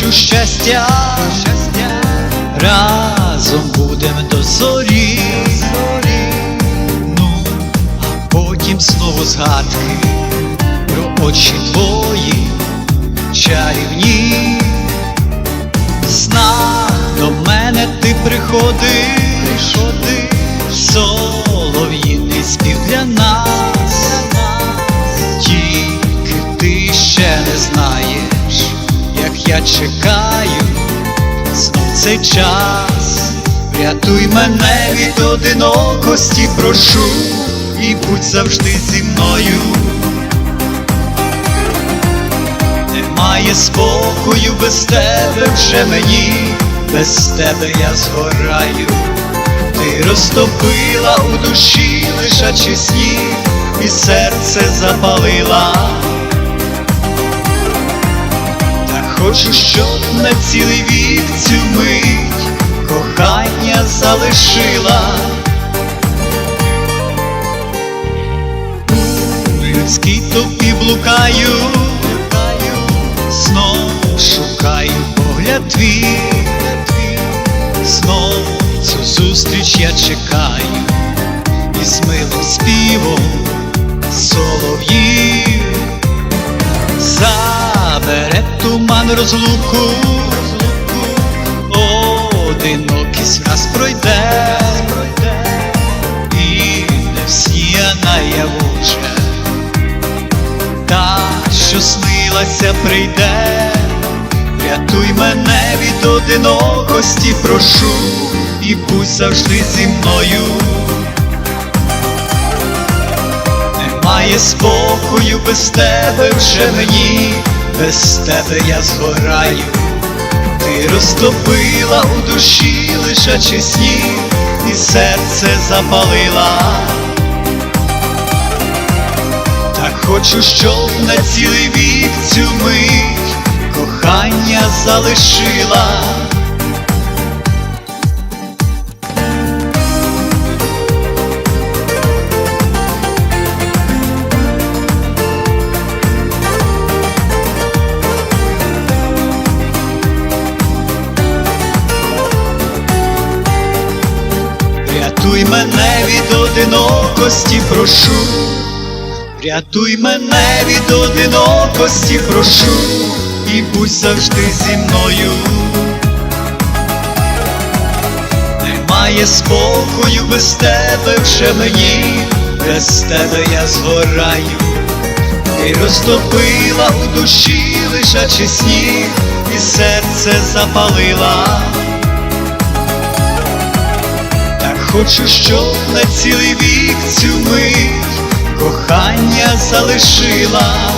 хочу щастя, щастя, разом будем до зорі, ну, а потім знову згадки про очі твої чарівні. Зна до мене ти приходиш, солов'їний спів для нас, чекаю знов цей час, врятуй мене від одинокості, прошу, і будь завжди зі мною. Немає спокою без тебе вже мені, без тебе я згораю, ти розтопила у душі лишачий сніг, і серце запалила. Хочу, щоб на цілий вік цю мить кохання залишила. В людській тобі блукаю, знов шукаю погляд твій, знов цю зустріч я чекаю, і з туман розлуку, одинокість раз пройде, і не всі наяву вже та, що снилася, прийде, рятуй мене від одинокості, прошу, і будь завжди зі мною. Немає спокою без тебе вже мені, без тебе я згораю, ти розтопила у душі лишачи сніг, і серце запалила. Так хочу, щоб на цілий вік цю мить кохання залишила. Рятуй мене від одинокості, прошу. Рятуй мене від одинокості, прошу, і будь завжди зі мною. Немає спокою без тебе вже мені, без тебе я згораю, ти розтопила у душі лишачий сніг, і серце запалила. Хочу, щоб на цілий вік цю мить кохання залишила.